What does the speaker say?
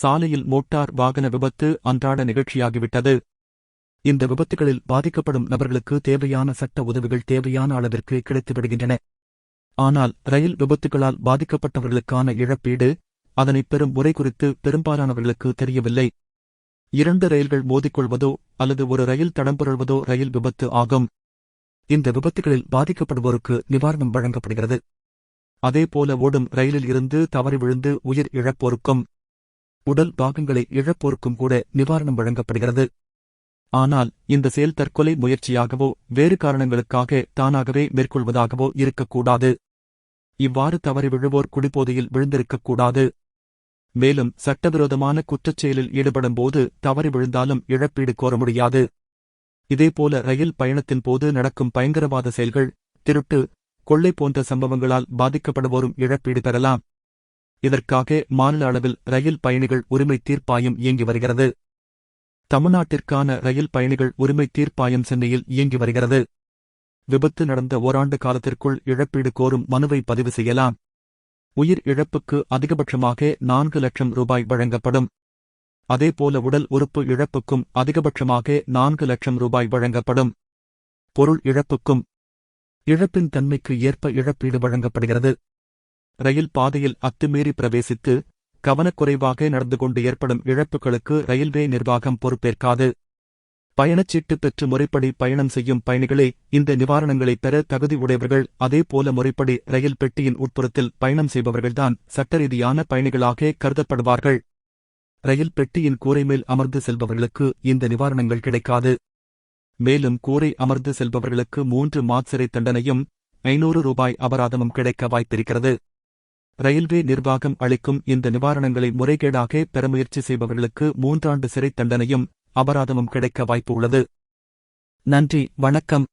சாலையில் மோட்டார் வாகன விபத்து அன்றாட நிகழ்ச்சியாகிவிட்டது. இந்த விபத்துகளில் பாதிக்கப்படும் நபர்களுக்கு தேவையான சட்ட உதவிகள் தேவையான அளவிற்கு கிடைத்துவிடுகின்றன. ஆனால் ரயில் விபத்துகளால் பாதிக்கப்பட்டவர்களுக்கான இழப்பீடு அதனை பெறும் முறை குறித்து பெரும்பாலானவர்களுக்கு தெரியவில்லை. இரண்டு ரயில்கள் மோதிக்கொள்வதோ அல்லது ஒரு ரயில் தடம்புரள்வதோ ரயில் விபத்து ஆகும். இந்த விபத்துகளில் பாதிக்கப்படுவோருக்கு நிவாரணம் வழங்கப்படுகிறது. அதேபோல ஓடும் ரயிலில் இருந்து தவறி விழுந்து உயிர் இழப்போருக்கும். உடல் பாகங்களை இழப்போருக்கும் கூட நிவாரணம் வழங்கப்படுகிறது. ஆனால் இந்த செயல் தற்கொலை முயற்சியாகவோ வேறு காரணங்களுக்காக தானாகவே மேற்கொள்வதாகவோ இருக்கக்கூடாது. இவ்வாறு தவறி விழுவோர் குடிபோதையில் விழுந்திருக்கக்கூடாது. மேலும் சட்டவிரோதமான குற்றச் செயலில் ஈடுபடும்போது தவறி விழுந்தாலும் இழப்பீடு கோர முடியாது. இதேபோல ரயில் பயணத்தின் போது நடக்கும் பயங்கரவாத செயல்கள் திருட்டு கொள்ளை போன்ற சம்பவங்களால் பாதிக்கப்படுவோரும் இழப்பீடு பெறலாம். இதற்காக மாநில அளவில் ரயில் பயணிகள் உரிமை தீர்ப்பாயம் இயங்கி வருகிறது. தமிழ்நாட்டிற்கான ரயில் பயணிகள் உரிமை தீர்ப்பாயம் சென்னையில் இயங்கி வருகிறது. விபத்து நடந்த ஓராண்டு காலத்திற்குள் இழப்பீடு கோரும் மனுவை பதிவு செய்யலாம். உயிர் இழப்புக்கு அதிகபட்சமாக நான்கு லட்சம் ரூபாய் வழங்கப்படும். அதேபோல உடல் உறுப்பு இழப்புக்கும் அதிகபட்சமாக நான்கு லட்சம் ரூபாய் வழங்கப்படும். பொருள் இழப்புக்கும் இழப்பின் தன்மைக்கு ஏற்ப இழப்பீடு வழங்கப்படுகிறது. ரயில் பாதையில் அத்துமீறி பிரவேசித்து கவனக்குறைவாக நடந்து கொண்டு ஏற்படும் இழப்புகளுக்கு ரயில்வே நிர்வாகம் பொறுப்பேற்காது. பயணச்சீட்டு பெற்று முறைப்படி பயணம் செய்யும் பயணிகளே இந்த நிவாரணங்களை பெற தகுதி உடையவர்கள் அதேபோல முறைப்படி ரயில் பெட்டியின் உட்புறத்தில் பயணம் செய்பவர்கள்தான் சட்டரீதியான பயணிகளாக கருதப்படுவார்கள். ரயில் பெட்டியின் கூரை மேல் அமர்ந்து செல்பவர்களுக்கு இந்த நிவாரணங்கள் கிடைக்காது. மேலும் கூரை அமர்ந்து செல்பவர்களுக்கு மூன்று மாத் தண்டனையும் ஐநூறு ரூபாய் அபராதமும் கிடைக்க வாய்ப்பிருக்கிறது. ரயில்வே நிர்வாகம் அளிக்கும் இந்த நிவாரணங்களை முறைகேடாக பெற முயற்சி செய்பவர்களுக்கு மூன்றாண்டு சிறை தண்டனையும் அபராதமும் கிடைக்க வாய்ப்பு உள்ளது. நன்றி வணக்கம்.